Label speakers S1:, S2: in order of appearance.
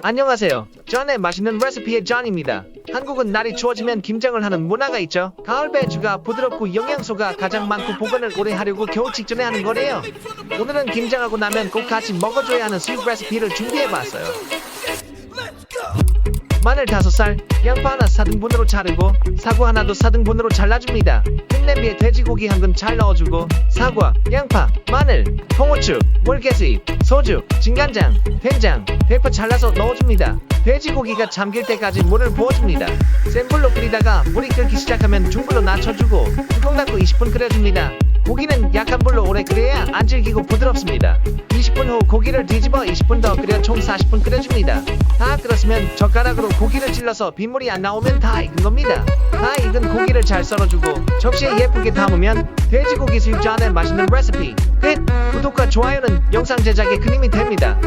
S1: 안녕하세요. 전의 맛있는 레시피의 전입니다. 한국은 날이 추워지면 김장을 하는 문화가 있죠. 가을 배추가 부드럽고 영양소가 가장 많고 보관을 오래 하려고 겨울 직전에 하는 거래요. 오늘은 김장하고 나면 꼭 같이 먹어줘야 하는 수육 레시피를 준비해봤어요. 마늘 5살, 양파 하나 4등분으로 자르고 사과 하나도 4등분으로 잘라줍니다. 흙냄비에 돼지고기 한 근 잘 넣어주고 사과, 양파, 마늘, 홍후추, 물개수잎, 소주, 진간장, 된장, 대파 잘라서 넣어줍니다. 돼지고기가 잠길 때까지 물을 부어줍니다. 센 불로 끓이다가 물이 끓기 시작하면 중불로 낮춰주고 뚜껑 닫고 20분 끓여줍니다. 고기는 약한 불로 오래 끓여야 안 질기고 부드럽습니다. 20분 후 고기를 뒤집어 20분 더 끓여 총 40분 끓여줍니다. 다 끓었으면 젓가락으로 고기를 찔러서 빗물이 안 나오면 다 익은 겁니다. 다 익은 고기를 잘 썰어주고 접시에 예쁘게 담으면 돼지고기 수육전의 맛있는 레시피 끝! 구독과 좋아요는 영상 제작에 큰 힘이 됩니다.